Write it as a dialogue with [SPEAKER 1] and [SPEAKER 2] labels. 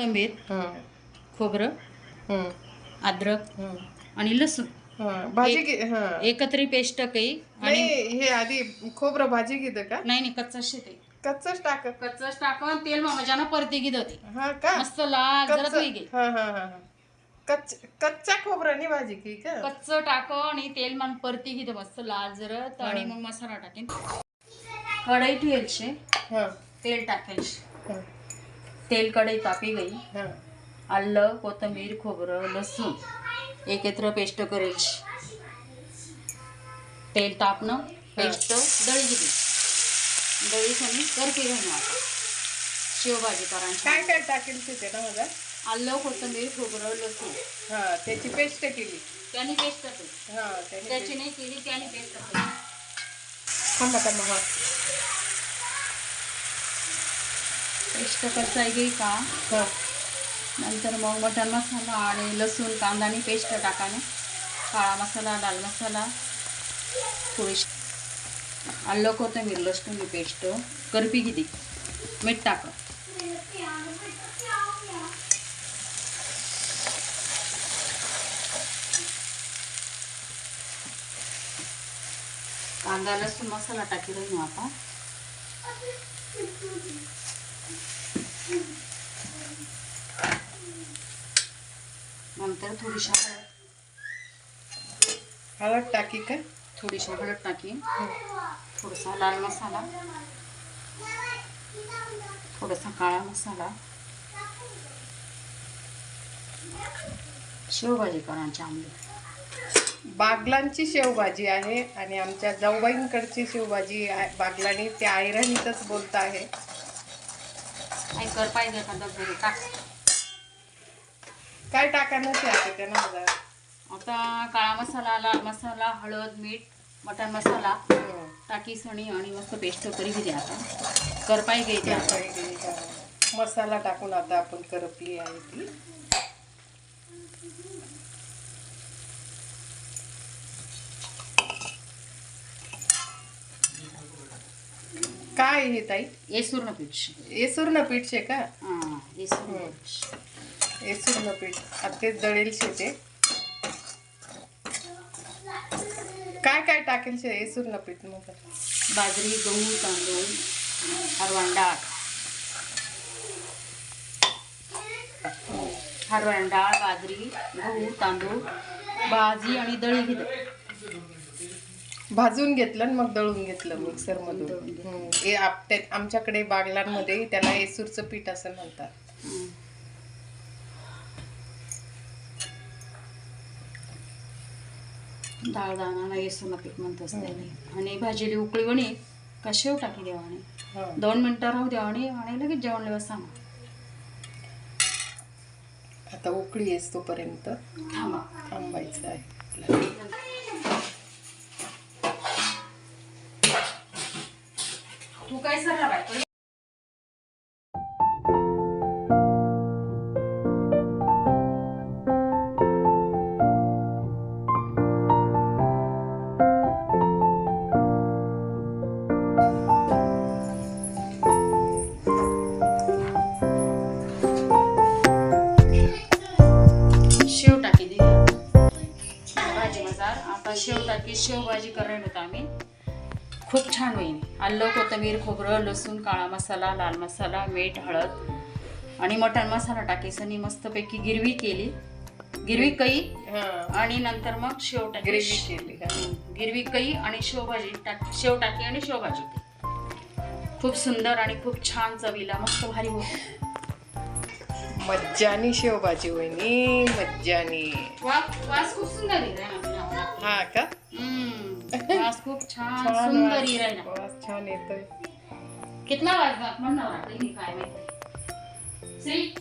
[SPEAKER 1] कोथिंबीर
[SPEAKER 2] हं,
[SPEAKER 1] खोबरं
[SPEAKER 2] हं,
[SPEAKER 1] अद्रक
[SPEAKER 2] हं.
[SPEAKER 1] आणि लसूण.
[SPEAKER 2] हं, भाजी घे हं.
[SPEAKER 1] एकत्री पेस्ट काही आणि
[SPEAKER 2] नाही हे आधी खोबरं भाजी घेतं का?
[SPEAKER 1] नाही नाही कच्चा शेते.
[SPEAKER 2] कच्चच टाक.
[SPEAKER 1] कच्चाच टाकून तेल मामाच्यानं परती गिद होते
[SPEAKER 2] हा का?
[SPEAKER 1] मस्त लाल जरा
[SPEAKER 2] कच्च
[SPEAKER 1] धुई
[SPEAKER 2] हा हा हा हा. कच्च कच्च्या खोबऱ्याने भाजी की का?
[SPEAKER 1] कच्च टाक आणि तेल मान परती घेतो मस्त लाल जरत आणि मग मसाला टाकेन. कढई ठेवलशे
[SPEAKER 2] हा.
[SPEAKER 1] तेल टाकेल.
[SPEAKER 2] हा.
[SPEAKER 1] तेल कढई तापी गई
[SPEAKER 2] हा.
[SPEAKER 1] आलं कोथिंबीर खोबरं लसूण. एकत्र पेस्ट करेल. तेल तापणं पेस्ट दळी घेतली. दळी आणि करते घेणं आता शेवभाजी करायची
[SPEAKER 2] काय काय टाकेल तिथे ना माझा
[SPEAKER 1] आलं कोथिंबीर खोबरं लसूण.
[SPEAKER 2] हा त्याची पेस्ट केली.
[SPEAKER 1] त्याने पेस्ट टाकली
[SPEAKER 2] हा त्याची
[SPEAKER 1] नाही केली त्याने पेस्ट
[SPEAKER 2] थांबा थांबा हा.
[SPEAKER 1] पेस्ट करता गेली का? नंतर मग मटण मसाला आणि लसूण कांदा आणि पेस्ट टाकाने. काळा मसाला लाल मसाला. थोडीशी आलं कोथिंबीर लसूण पेस्ट. करपी किती? मीठ टाक कांदा लसूण मसाला टाकी आता नंतर थोडीशी हळद.
[SPEAKER 2] हळद टाकी का?
[SPEAKER 1] थोडीशी हळद टाकी. थोडासा लाल मसाला. थोडासा काळा मसाला. शेवभाजी करायची आंबे
[SPEAKER 2] बागलांची शेवभाजी आहे आणि आमच्या जाऊबाईंकडची शेवभाजी आहे. बागलांनी ते आयराणीतच बोलत आहे
[SPEAKER 1] काय कर पाहिजे का डबे टाक
[SPEAKER 2] काय टाकायला ते आता
[SPEAKER 1] काळा मसाला लाल मसाला हळद मीठ मटण मसाला. टाकी सणी आणि मस्त पेस्ट करी घ्या आता कर पाहिजे घ्यायची आता
[SPEAKER 2] त्यामध्ये. मसाला टाकून आता आपण करपली आहे ती काय हे ताई?
[SPEAKER 1] येसूर पीठ.
[SPEAKER 2] येसूर्ण पीठ शे का?
[SPEAKER 1] हां येसूर पीठ.
[SPEAKER 2] येसूर्ण पीठ. आता ते दळेल शे ते. काय काय टाकेल शे येसूर्ण पीठ मग
[SPEAKER 1] बाजरी गहू तांदूळ हरवण डाळ हरवण डाळ बाजरी गहू तांदूळ भाजी आणि दळी घेतो
[SPEAKER 2] भाजून घेतलं आणि मग दळून घेतलं मिक्सर मधून हम्म. हे आमच्याकडे बागलांमध्ये त्याला येसूरचं पीठ असं म्हणतात.
[SPEAKER 1] डाळ दाणा येसून पीठ म्हणत असते आणि भाजीली उकळी वणी का शेव टाकी देवाने. दोन मिनटं राहू देवाने आणि लगेच जेवण लेवा सांगा.
[SPEAKER 2] आता उकळी येस तोपर्यंत.
[SPEAKER 1] थांबा.
[SPEAKER 2] थांबायचं आहे.
[SPEAKER 1] तू काय सरला बाय शेव टाकी दे भाजी आता शेव टाकी भाजी करायला होता आम्ही. खूप छान होईल. आलं कोथिंबीर खोबरं लसूण काळा मसाला लाल मसाला मीठ हळद आणि मटण मसाला टाकायचं. मस्तपैकी गिरवी केली. गिरवी कई आणि नंतर मग शेव टाकी.
[SPEAKER 2] ग्रेव्ही केली
[SPEAKER 1] गिरवी कई आणि शेवभाजी टाक शेव टाकी आणि शेवभाजी खूप सुंदर आणि खूप छान चवीला मस्त भारी होती.
[SPEAKER 2] मज्जानी शेवभाजी वहिनी मज्जानी.
[SPEAKER 1] वास खूप सुंदर
[SPEAKER 2] हा का?
[SPEAKER 1] वास खूप छान सुंदर
[SPEAKER 2] वास छान येतोय.
[SPEAKER 1] कितना मी काय माहिती. श्री